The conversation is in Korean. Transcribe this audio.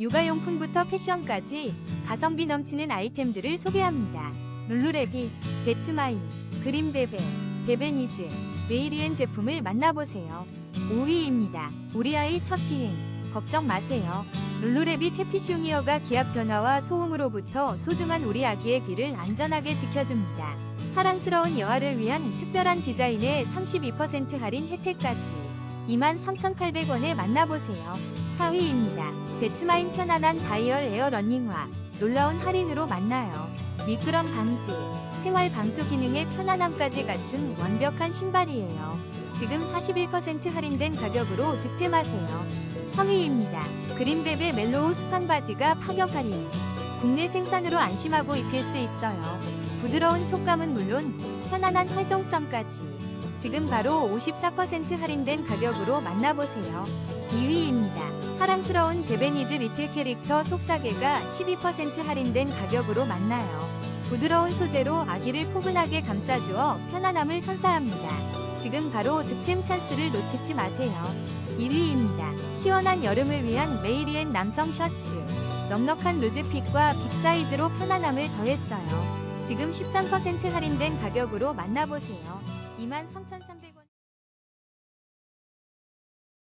육아용품부터 패션까지 가성비 넘치는 아이템들을 소개합니다. 룰루레비, 데츠마인, 그린베베, 베베니즈, 메이리엔 제품을 만나보세요. 5위입니다. 우리 아이 첫 비행. 걱정 마세요. 룰루레비 테피슈니어가 기압 변화와 소음으로부터 소중한 우리 아기의 귀를 안전하게 지켜줍니다. 사랑스러운 여아를 위한 특별한 디자인에 32% 할인 혜택까지 23,800원에 만나보세요. 4위입니다. 데츠마인 편안한 다이얼 에어 러닝화 놀라운 할인으로 만나요. 미끄럼 방지, 생활 방수 기능의 편안함까지 갖춘 완벽한 신발이에요. 지금 41% 할인된 가격으로 득템하세요. 3위입니다. 그린베베 멜로우 스판 바지가 파격 할인. 국내 생산으로 안심하고 입힐 수 있어요. 부드러운 촉감은 물론 편안한 활동성까지. 지금 바로 54% 할인된 가격으로 만나보세요. 2위입니다. 사랑스러운 데베니즈 리틀 캐릭터 속사계가 12% 할인된 가격으로 만나요. 부드러운 소재로 아기를 포근하게 감싸주어 편안함을 선사합니다. 지금 바로 득템 찬스를 놓치지 마세요. 1위입니다. 시원한 여름을 위한 메이리엔 남성 셔츠. 넉넉한 루즈핏과 빅사이즈로 편안함을 더했어요. 지금 13% 할인된 가격으로 만나보세요. 23,300원.